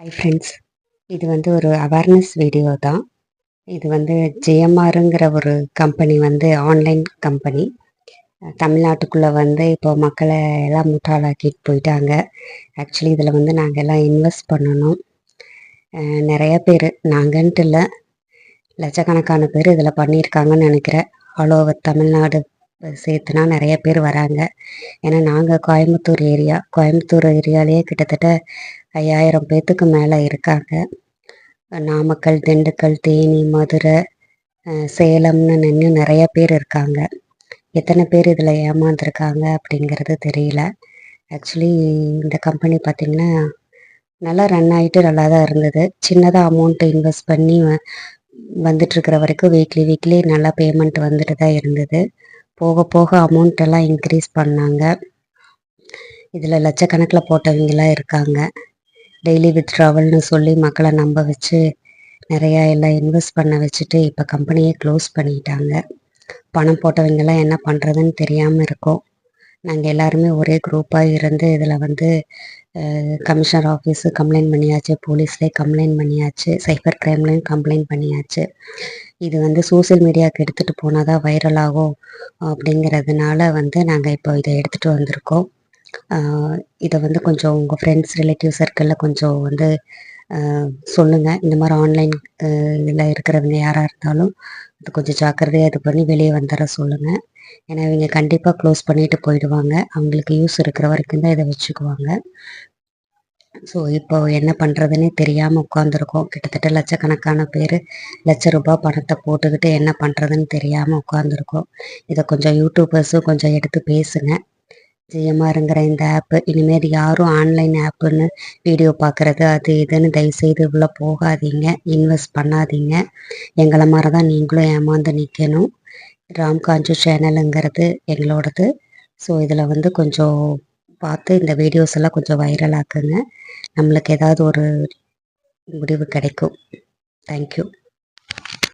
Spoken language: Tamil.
ஹாய் ஃப்ரெண்ட்ஸ் இது வந்து ஒரு அவேர்னஸ் வீடியோ தான். இது வந்து ஜிஎம்ஆருங்கிற ஒரு கம்பெனி வந்து ஆன்லைன் கம்பெனி தமிழ்நாட்டுக்குள்ளே வந்து இப்போ மக்களை எல்லாம் முட்டாளாக்கிட்டு போயிட்டாங்க. ஆக்சுவலி இதில் வந்து நாங்கள் எல்லாம் இன்வெஸ்ட் பண்ணணும். நிறைய பேர் நாங்கன்ட்டு இல்லை. லட்சக்கணக்கான பேர் இதில் பண்ணியிருக்காங்கன்னு நினைக்கிறேன். ஆல் ஓவர் தமிழ்நாடு சேர்த்துனா நிறைய பேர் வராங்க. ஏன்னா நாங்கள் கோயம்புத்தூர் ஏரியா கோயம்புத்தூர் ஏரியாலேயே கிட்டத்தட்ட ஐயாயிரம் பேர்த்துக்கு மேலே இருக்காங்க. நாமக்கல் திண்டுக்கல் தேனி மதுரை சேலம்னு நின்று நிறைய பேர் இருக்காங்க. எத்தனை பேர் இதில் ஏமாந்துருக்காங்க அப்படிங்கிறது தெரியல. ஆக்சுவலி இந்த கம்பெனி பார்த்திங்கன்னா நல்லா ரன் ஆகிட்டு நல்லா தான் இருந்தது. சின்னதாக அமௌண்ட்டு இன்வெஸ்ட் பண்ணி வ- வரைக்கும் வீக்லி வீக்லி நல்லா பேமெண்ட் வந்துட்டு தான் இருந்தது. போக போக அமௌண்ட் எல்லாம் இன்க்ரீஸ் பண்ணாங்க. இதில் லட்சக்கணக்கில் போட்டவங்களாம் இருக்காங்க. டெய்லி வித்ட்ராவல்னு சொல்லி மக்களை நம்ப வச்சு நிறையா எல்லாம் இன்வெஸ்ட் பண்ண வச்சுட்டு இப்போ கம்பெனியே க்ளோஸ் பண்ணிட்டாங்க. பணம் போட்டவங்கெல்லாம் என்ன பண்ணுறதுன்னு தெரியாமல் இருக்கும். நாங்கள் எல்லாருமே ஒரே குரூப்பாக இருந்து இதில் வந்து கமிஷனர் ஆஃபீஸு கம்ப்ளைண்ட் பண்ணியாச்சு போலீஸ்லேயே கம்ப்ளைண்ட் பண்ணியாச்சு சைபர் கிரைம்லேயும் கம்ப்ளைண்ட் பண்ணியாச்சு. இது வந்து சோஷியல் மீடியாவுக்கு எடுத்துகிட்டு போனால் தான் வைரல் ஆகும் அப்படிங்கிறதுனால வந்து நாங்கள் இப்போ இதை எடுத்துகிட்டு வந்திருக்கோம். இதை வந்து கொஞ்சம் உங்கள் ஃப்ரெண்ட்ஸ் ரிலேட்டிவ் சர்க்கிளில் கொஞ்சம் வந்து சொல்லுங்கள் இந்த மாதிரி ஆன்லைன் இதில் இருக்கிறவங்க யாராக இருந்தாலும் அது கொஞ்சம் ஜாக்கிரதையாக இது பண்ணி வெளியே வந்துட சொல்லுங்கள் ஏன்னா இவங்க கண்டிப்பாக க்ளோஸ் பண்ணிட்டு போயிடுவாங்க. அவங்களுக்கு யூஸ் இருக்கிற வரைக்கும் தான் இதை வச்சுக்குவாங்க. ஸோ இப்போ என்ன பண்ணுறதுன்னே தெரியாமல் உட்காந்துருக்கோம் கிட்டத்தட்ட லட்சக்கணக்கான பேர் லட்ச ரூபாய் பணத்தை போட்டுக்கிட்டு என்ன பண்ணுறதுன்னு தெரியாமல் உட்காந்துருக்கோம் இதை கொஞ்சம் யூடியூபர்ஸும் கொஞ்சம் எடுத்து பேசுங்க. ஜிஎம்ஆருங்கிற இந்த ஆப்பு இனிமேல் யாரும் ஆன்லைன் ஆப்புன்னு வீடியோ பார்க்குறது அது இதுன்னு தயவுசெய்து உள்ளே போகாதீங்க. இன்வெஸ்ட் பண்ணாதீங்க. எங்களை மாதிரி தான் நீங்களும் ஏமாந்து நிற்கணும் ராம்காஞ்சு சேனலுங்கிறது எங்களோடது. ஸோ இதில் வந்து கொஞ்சம் பார்த்து இந்த வீடியோஸ் எல்லாம் கொஞ்சம் வைரல் ஆக்குங்க. நம்மளுக்கு ஏதாவது ஒரு முடிவு கிடைக்கும். தேங்க்யூ